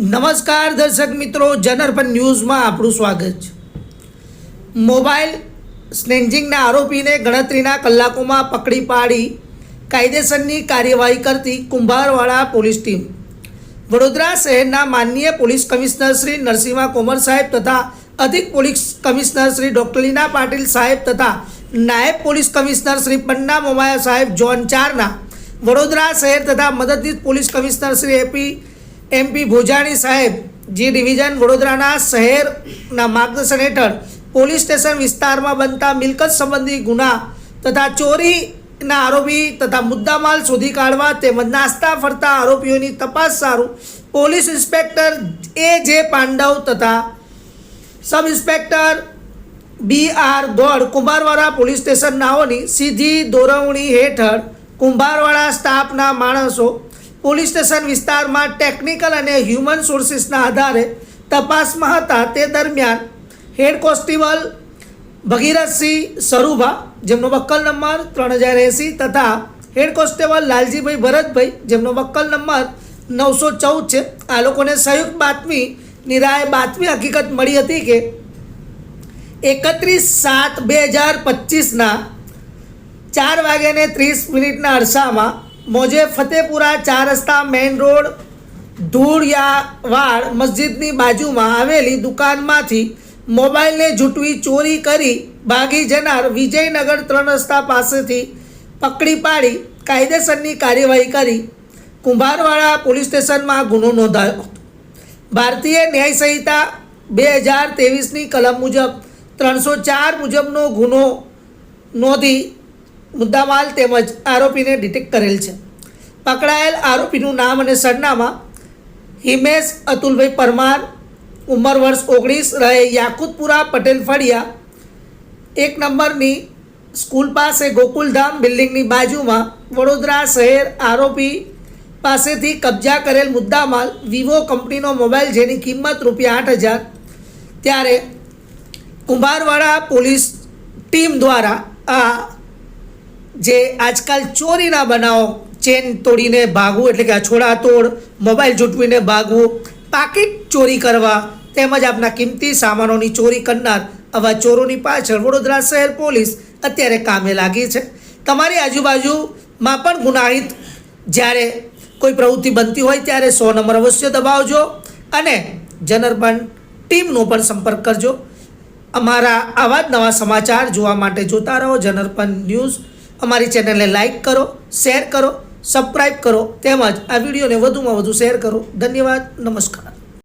નમસ્કાર દર્શક મિત્રો જનરપન ન્યૂઝમાં આપણું સ્વાગત છે. મોબાઈલ સ્નેન્જિંગના આરોપીને ગણતરીના કલાકોમાં પકડી પાડી કાયદેસરની કાર્યવાહી કરતી કુંભારવાડા પોલીસ ટીમ. વડોદરા શહેરના માનનીય પોલીસ કમિશનર શ્રી નરસિંહા કોમર સાહેબ તથા અધિક police commissioner Shri doctor Leena Patil સાહેબ તથા નાયબ પોલીસ કમિશનર શ્રી પન્ના મોમાયા સાહેબ જોન ચારના વડોદરા શહેર તથા મદદનીશ police commissioner Shri AP MP Bhojani સાહેબ, જે ડિવિઝન વડોદરાના શહેરના માર્ગદર્શન હેઠળ પોલીસ સ્ટેશન વિસ્તારમાં બનતા મિલકત સંબંધી ગુના તથા ચોરીના આરોપી તથા મુદ્દામાલ શોધી કાઢવા તેમજ નાસ્તા ફરતા આરોપીઓની તપાસ સારું, પોલીસ ઇન્સ્પેક્ટર એ જે પાંડવ તથા sub inspector B R Gaud Kumbharwada police station નાઓની સીધી દોરવણી હેઠળ કુંભારવાડા સ્ટાફના માણસો પોલીસ સ્ટેશન વિસ્તારમાં ટેકનિકલ અને હ્યુમન સોર્સિસના આધારે તપાસમાં હતા તે દરમિયાન હેડ કોન્સ્ટેબલ ભગીરથસિંહ સરુભા, જેમનો વક્કલ નંબર ત્રણ હજાર એંસી તથા હેડ કોન્સ્ટેબલ લાલજીભાઈ ભરતભાઈ, જેમનો વક્કલ નંબર નવસો ચૌદ છે, આ લોકોને સંયુક્ત બાતમી નિરાય બાતમી હકીકત મળી હતી કે એકત્રીસ સાત બે હજાર પચીસના ચાર વાગ્યાને ત્રીસ મિનિટના અરસામાં મોજે ફતેપુરા ચાર રસ્તા મેઇન રોડ ધૂળિયાવાડ મસ્જિદની બાજુમાં આવેલી દુકાનમાંથી મોબાઈલને ઝૂંટવી ચોરી કરી ભાગી જનાર વિજયનગર ત્રણ રસ્તા પાસેથી પકડી પાડી કાયદેસરની કાર્યવાહી કરી. કુંભારવાડા પોલીસ સ્ટેશનમાં ગુનો નોંધાયો હતો. ભારતીય ન્યાય સંહિતા બે હજાર ત્રેવીસની કલમ મુજબ ત્રણસો ચાર મુજબનો ગુનો નોંધી મુદ્દામાલ તેમજ આરોપીને ડિટેક્ટ કરેલ છે. પકડાયેલ આરોપીનું નામ અને સરનામા હિમેશ અતુલભાઈ પરમાર, ઉંમર વર્ષ ઓગણીસ, રહે યાકુતપુરા, પટેલ ફળિયા. એક નંબરની સ્કૂલ પાસે ગોકુલધામ બિલ્ડિંગની બાજુમાં વડોદરા શહેર આરોપી પાસેથી કબજા કરેલ મુદ્દામાલ વિવો કંપનીનો મોબાઈલ જેની કિંમત રૂપિયા આઠ હજાર. ત્યારે કુંભારવાડા પોલીસ ટીમ દ્વારા આ જે આજકાલ ચોરીના બનાવો, ચેન તોડીને ભાગવું, એટલે કે અછોડા તોડ, મોબાઈલ ઝૂંટવીને ભાગવું, પાકીટ ચોરી કરવા, તેમજ આપના કિંમતી સામાનોની ચોરી કરનાર, આવા ચોરોની પાછળ વડોદરા શહેર પોલીસ અત્યારે કામે લાગી છે. તમારી આજુબાજુમાં પણ ગુનાહિત, જ્યારે કોઈ પ્રવૃત્તિ બનતી હોય, ત્યારે સો નંબર અવશ્ય દબાવજો અને જનરબન ટીમનો પણ સંપર્ક કરજો. અમારા આવા જ નવા સમાચાર જોવા માટે જોતા રહો જનરપન ન્યૂઝ અમારી ચેનલને લાઇક કરો, શેર કરો સબસ્ક્રાઈબ કરો, તેમજ આ વિડીયોને વધુમાં વધુ શેર કરો. ધન્યવાદ, નમસ્કાર.